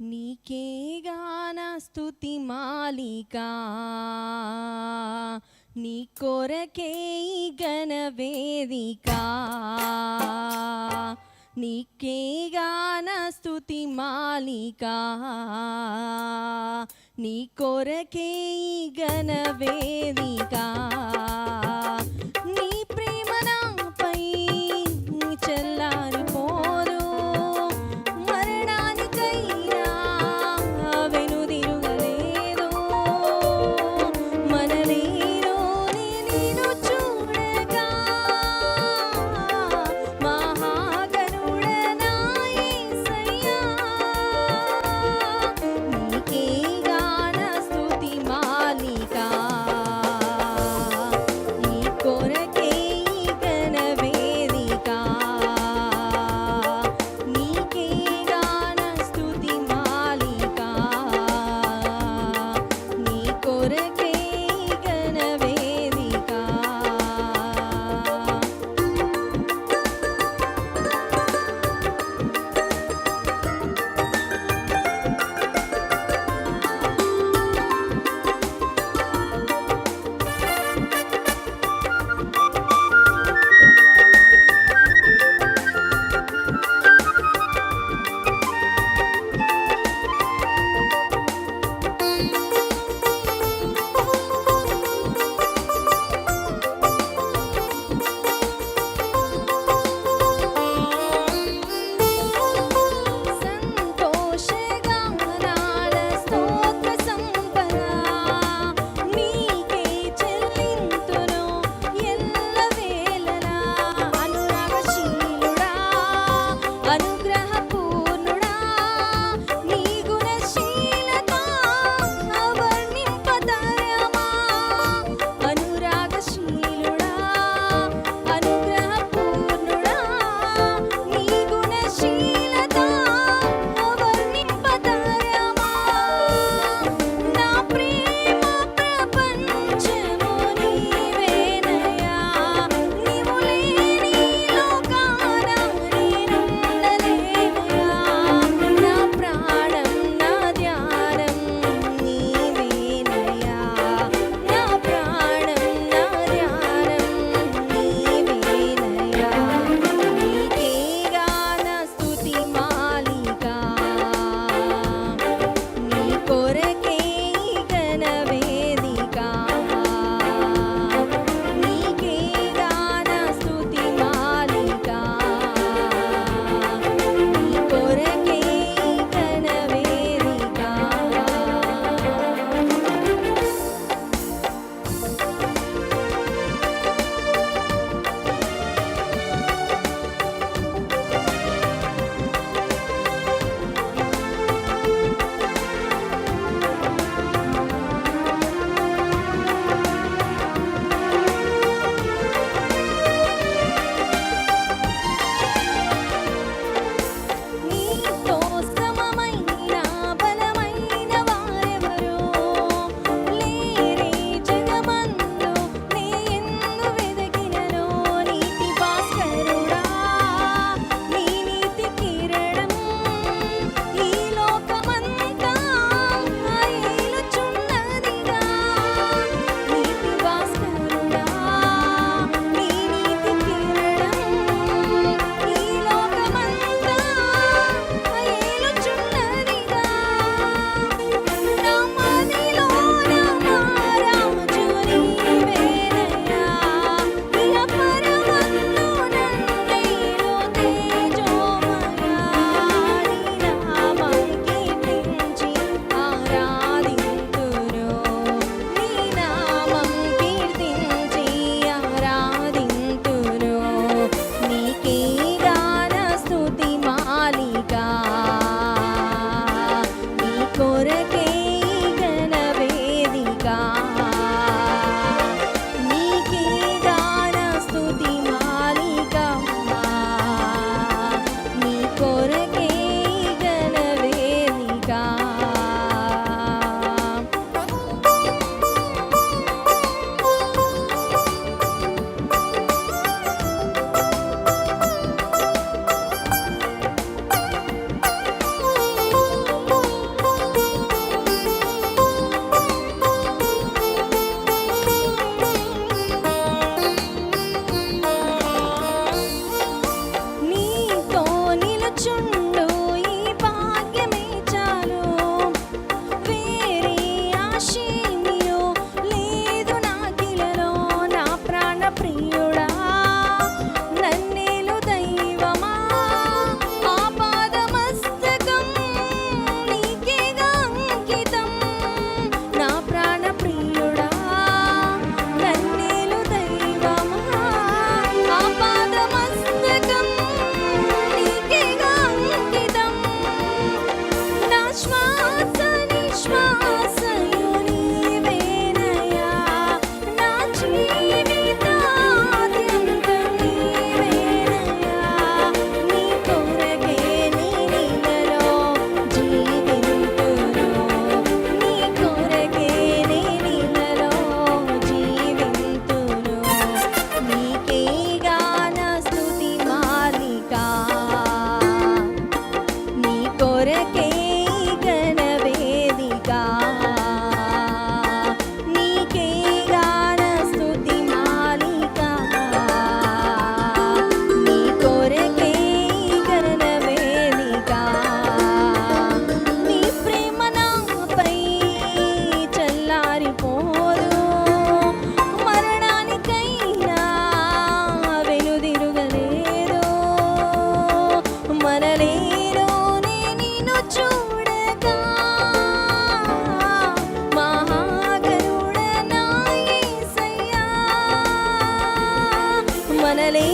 నీకే గాన స్థుతి మాలికా. నీ కొరకే గణ ఘన నీకే గాన స్థుతి మాలికా. నీ కొరకే గణ ఘన వేదిక. నీ மணலே